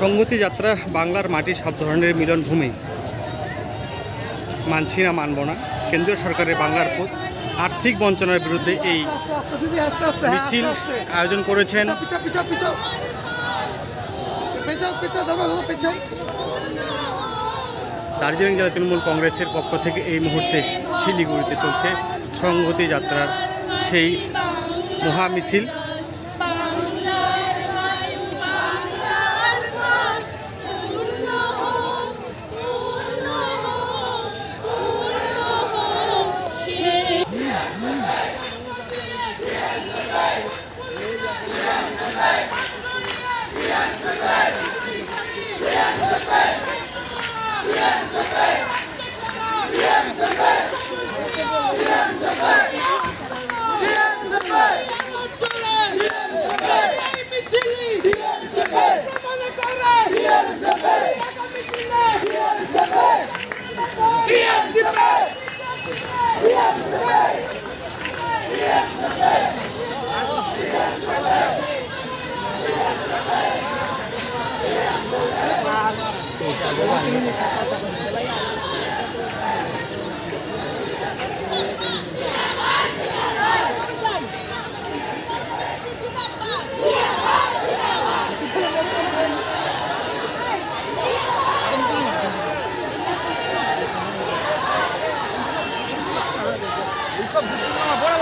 সংগতি যাত্রা বাংলার মাটির সব ধরনের মিলনভূমি মানছি না, মানব না। কেন্দ্রীয় সরকারের বাংলার আর্থিক বঞ্চনার বিরুদ্ধে এই মিছিল। আয়োজন করেছেন। দার্জিলিং জেলা তৃণমূল কংগ্রেসের পক্ষ থেকে এই মুহূর্তে শিলিগুড়িতে চলছে সংহতি যাত্রার সেই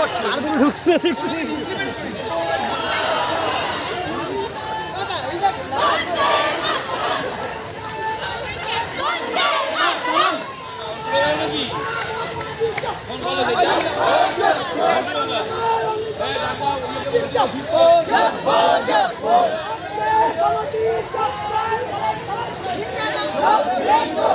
মহা মিছিল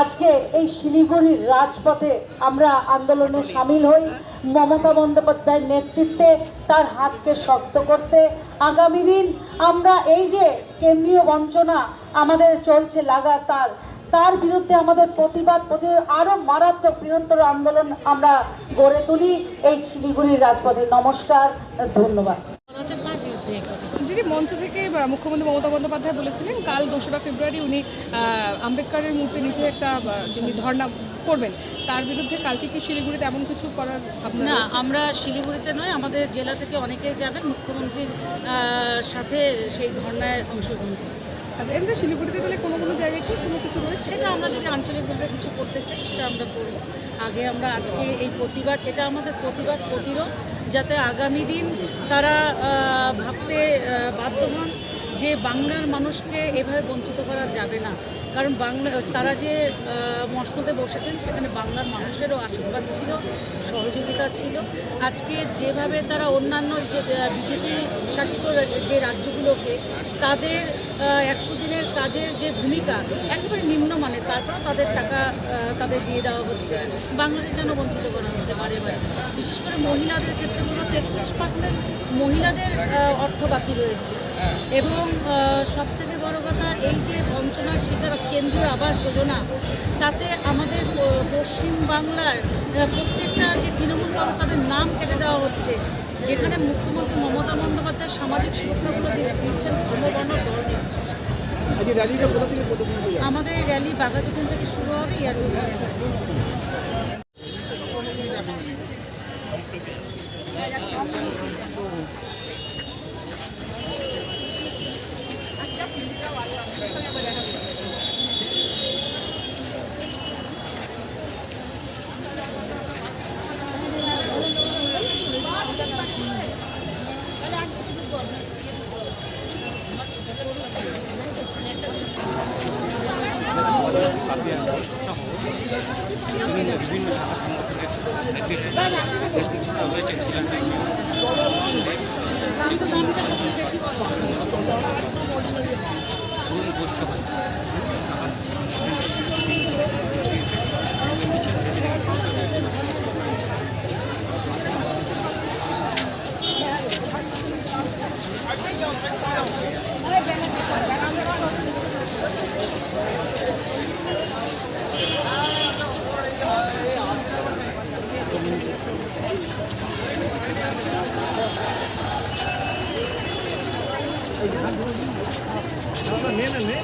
আজকে এই শিলিগুড়ির রাজপথে আমরা আন্দোলনে সামিল হই। মমতা বন্দ্যোপাধ্যায়ের নেতৃত্বে তার হাতকে শক্ত করতে আগামী দিন আমরা এই যে কেন্দ্রীয় বঞ্চনা আমাদের চলছে লাগাতার, তার বিরুদ্ধে আমাদের প্রতিবাদ প্রতিরোধ আরও মারাত্মক বৃহত্তর আন্দোলন আমরা গড়ে তুলি। এই শিলিগুড়ির রাজপথে নমস্কার, ধন্যবাদ। মঞ্চ থেকে মুখ্যমন্ত্রী মমতা বন্দ্যোপাধ্যায় বলেছিলেন কাল দোসরা ফেব্রুয়ারি উনি আম্বেদকরের মূর্তি নিচে একটা তিনি ধর্ণা করবেন তার বিরুদ্ধে কালকে কি শিলিগুড়িতে এমন কিছু করার না আমরা শিলিগুড়িতে নয় আমাদের জেলা থেকে অনেকেই যাবেন মুখ্যমন্ত্রীর সাথে সেই ধর্নায় অংশগ্রহণ করতে। আচ্ছা এমনি শিলিগুড়িতে গেলে কোনো কোনো জায়গায় কি কোনো কিছু রয়েছে? সেটা আমরা যদি আঞ্চলিকভাবে কিছু করতে চাই সেটা আমরা করি আগে আমরা আজকে এই প্রতিবাদ এটা আমাদের প্রতিবাদ প্রতিরোধ। যাতে আগামী দিন তারা ভাবতে বাধ্য হন। যে বাংলার মানুষকে এভাবে বঞ্চিত করা যাবে না। কারণ বাংলা তারা যে আহ, মসনদে বসেছেন সেখানে বাংলার মানুষেরও আশীর্বাদ ছিল সহযোগিতা ছিল। আজকে যেভাবে তারা অন্যান্য যে বিজেপি শাসিত যে রাজ্যগুলোকে তাদের একশো দিনের কাজের যে ভূমিকা একেবারে নিম্নমানের তারপরেও তাদের টাকা তাদের দিয়ে দেওয়া হচ্ছে। বাংলাকে কেন বঞ্চিত করা হচ্ছে বারে বারে? বিশেষ করে মহিলাদের ক্ষেত্রে পুরো তেত্রিশ পার্সেন্ট মহিলাদের অর্থ বাকি রয়েছে। এবং সবথেকে বড় কথা এই যে বঞ্চনা শিকার কেন্দ্রীয় আবাস যোজনা তাতে আমাদের পশ্চিম বাংলার প্রত্যেকটা যে তৃণমূল মানুষ তাদের নাম কেটে দেওয়া হচ্ছে যেখানে মুখ্যমন্ত্রী মমতা বন্দ্যোপাধ্যায় সামাজিক সুরক্ষাগুলো যে দিচ্ছেন ধর্মবর্ণ আমাদের এই র্যালি বাঘাজুদিন থেকে শুরু হবে। বিভিন্ন বিভিন্ন నేనండి